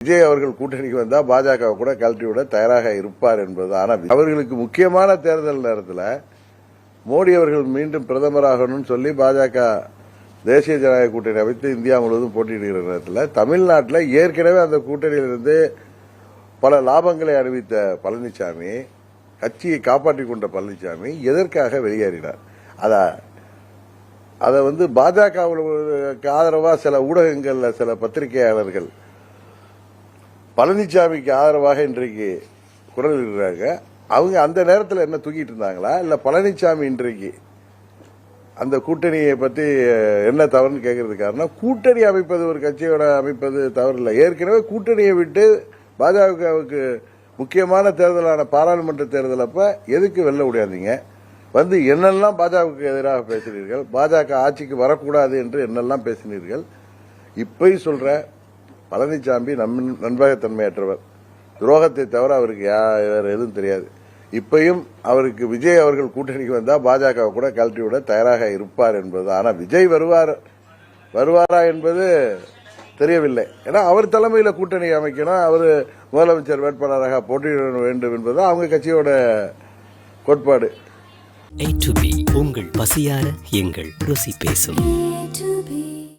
விஜய் அவர்கள் கூட்டணிக்கு வந்தா பாஜக கூட கழட்டி விட தயாராக இருப்பார் என்பது ஆனால் அவர்களுக்கு முக்கியமான தேர்தல் நேரத்தில் மோடி அவர்கள் மீண்டும் பிரதமராகணும்னு சொல்லி பாஜக தேசிய ஜனநாயக கூட்டணி அமைத்து இந்தியா முழுவதும் போட்டியிடுகிற நேரத்தில் தமிழ்நாட்டில் ஏற்கனவே அந்த கூட்டணியிலிருந்து பல லாபங்களை அறிவித்த பழனிசாமி கட்சியை காப்பாற்றிக் கொண்ட பழனிசாமி எதற்காக வெளியேறினார்? அத அதை வந்து பாஜகவுக்கு ஆதரவா சில ஊடகங்கள்ல சில பத்திரிகையாளர்கள் பழனிசாமிக்கு ஆதரவாக இன்றைக்கு குரல் இடுறாங்க அவங்க அந்த நேரத்தில் என்ன தூக்கிட்டு இருந்தாங்களா? இல்லை பழனிசாமி இன்றைக்கு அந்த கூட்டணியை பற்றி என்ன தவறுன்னு கேட்கறது காரணம்? கூட்டணி அமைப்பது ஒரு கட்சியோட அமைப்பது தவறில்லை. ஏற்கனவே கூட்டணியை விட்டு பாஜகவுக்கு முக்கியமான தேர்தலான பாராளுமன்ற தேர்தல் அப்போ எதுக்கு வெளில முடியாதீங்க? வந்து என்னெல்லாம் பாஜகவுக்கு எதிராக பேசினீர்கள்? பாஜக ஆட்சிக்கு வரக்கூடாது என்று என்னெல்லாம் பேசினீர்கள்? இப்பயும் சொல்கிறேன் பழனிசாமி நம் நண்பகத்தன்மையற்றவர் துரோகத்தை தவிர அவருக்கு வேற எதுவும் தெரியாது. இப்பயும் அவருக்கு விஜய் அவர்கள் கூட்டணிக்கு வந்தா பாஜக கூட கழட்டி விட தயாராக இருப்பார் என்பது ஆனா விஜய் வருவார் வருவாரா என்பது தெரியவில்லை. ஏன்னா அவர் தலைமையில கூட்டணி அமைக்கணும் அவர் முதலமைச்சர் வேட்பாளராக போட்டியிட வேண்டும் என்பது அவங்க கட்சியோட கோட்பாடு. உங்கள் பசியார எங்கள் ருசி பேசும். A to B.